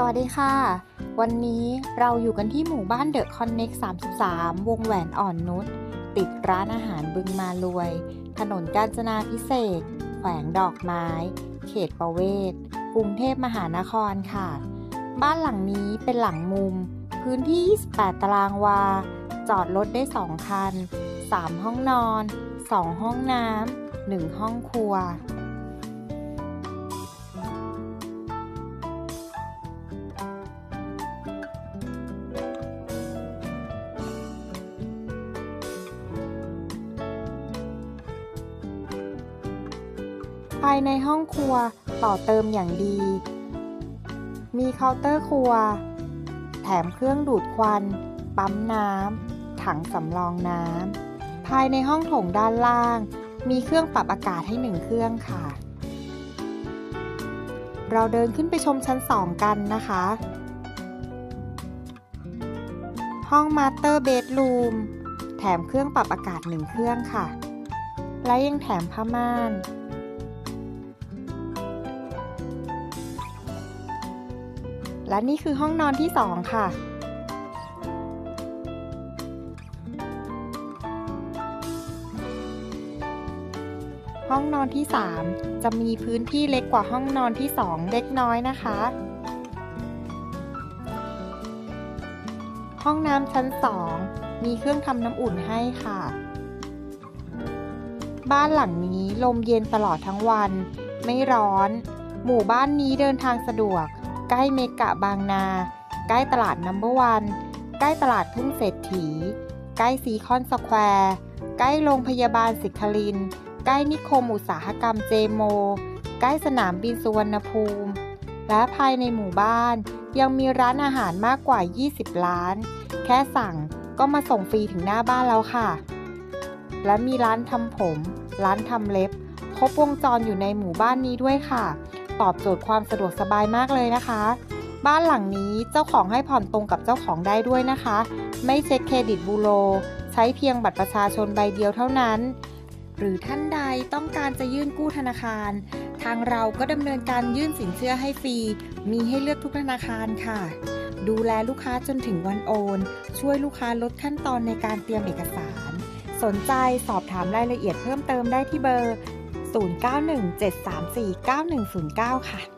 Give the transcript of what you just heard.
สวัสดีค่ะ วันนี้เราอยู่กันที่หมู่บ้านเดอะคอนเน็ก33 วงแหวนอ่อนนุชติดร้านอาหารบึงมารวย ถนนกาญจนาพิเศษ แขวงดอกไม้ เขตประเวศ กรุงเทพมหานครค่ะ บ้านหลังนี้เป็นหลังมุม พื้นที่ 28 ตารางวา จอดรถได้ 2 คัน 3 ห้องนอน 2 ห้องน้ำ 1 ห้องครัว ภายในห้องครัวต่อเติมอย่างดี มีเคาน์เตอร์ครัว แถมเครื่องดูดควัน ปั๊มน้ำ ถังสำรองน้ำ ภายในห้องโถงด้านล่าง มีเครื่องปรับอากาศให้หนึ่งเครื่องค่ะ เราเดินขึ้นไปชมชั้นสองกันนะคะ ห้องมาสเตอร์เบดรูมแถมเครื่องปรับอากาศหนึ่งเครื่องค่ะ และยังแถมผ้าม่าน และนี่คือห้องนอนที่สองค่ะ ห้องนอนที่ 3 จะมีพื้นที่เล็กกว่าห้องนอนที่ 2 เล็กน้อยนะคะ ห้องน้ำชั้น 2 มีเครื่องทำน้ำอุ่นให้ค่ะ บ้านหลังนี้ลมเย็นตลอดทั้งวัน ไม่ร้อน หมู่บ้านนี้เดินทางสะดวก ใกล้เมกะบางนา ใกล้ตลาดนัมเบอร์วัน ใกล้ตลาดทุ่งเศรษฐี ใกล้ซีคอนสแควร์ ใกล้โรงพยาบาลสิคลิน ใกล้นิคมอุตสาหกรรมเจโม ใกล้สนามบินสุวรรณภูมิ และภายในหมู่บ้านยังมีร้านอาหารมากกว่า 20 ร้าน แค่สั่งก็มาส่งฟรีถึงหน้าบ้านแล้วค่ะ และมีร้านทำผม ร้านทำเล็บ ครบวงจรอยู่ในหมู่บ้านนี้ด้วยค่ะ ตอบโจทย์ความสะดวกสบายมากเลยนะคะ บ้านหลังนี้เจ้าของให้ผ่อนตรงกับเจ้าของได้ด้วยนะคะ ไม่เช็คเครดิตบูโร ใช้เพียงบัตรประชาชนใบเดียวเท่านั้น หรือท่านใดต้องการจะยื่นกู้ธนาคาร ทางเราก็ดำเนินการยื่นสินเชื่อให้ฟรี มีให้เลือกทุกธนาคารค่ะ ดูแลลูกค้าจนถึงวันโอน ช่วยลูกค้าลดขั้นตอนในการเตรียมเอกสาร สนใจสอบถามรายละเอียดเพิ่มเติมได้ที่เบอร์ 0917349109 ค่ะ